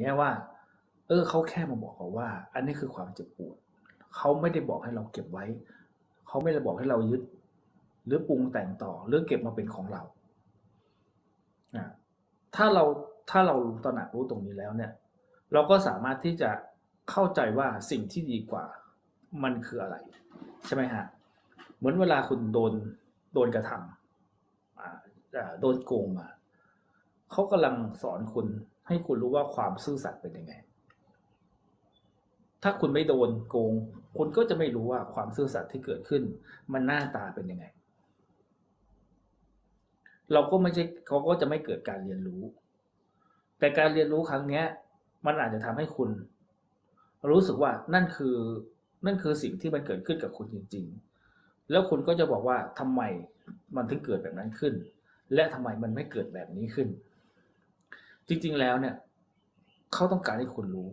นี้ว่า เออเขาแค่มาบอกเราว่า อันนี้คือความเจ็บปวดเขาไม่ได้บอกให้เราเก็บไว้ เขาไม่ได้บอกให้เรายึด หรือปรุงแต่งต่อหรือเก็บมาเป็นของเราอะถ้าเราถ้าเราตระหนักรู้ตรงนี้แล้วเนี่ย เราก็สามารถที่จะเข้าใจว่าสิ่งที่ดีกว่ามันคืออะไร ใช่ไหมฮะเหมือนเวลาคุณโดนโดนกระทำโดนโกงมาเขากำลังสอนคุณ ให้คุณรู้ว่าความซื่อสัตย์เป็นยังไง ถ้าคุณไม่โดนโกง คุณก็จะไม่รู้ว่าความซื่อสัตย์ที่เกิดขึ้น มันหน้าตาเป็นยังไง เราก็ไม่ใช่เขาก็จะไม่เกิดการเรียนรู้ แต่การเรียนรู้ครั้งเนี้ย มันอาจจะทำให้คุณ รู้สึกว่านั่นคือ นั่นคือสิ่งที่มันเกิดขึ้นกับคุณจริง ๆ แล้วคุณก็จะบอกว่าทำไมมันถึงเกิดแบบนั้นขึ้น และทำไมมันไม่เกิดแบบนี้ขึ้น จริง ๆ แล้วเนี่ย เขาต้องการให้คุณรู้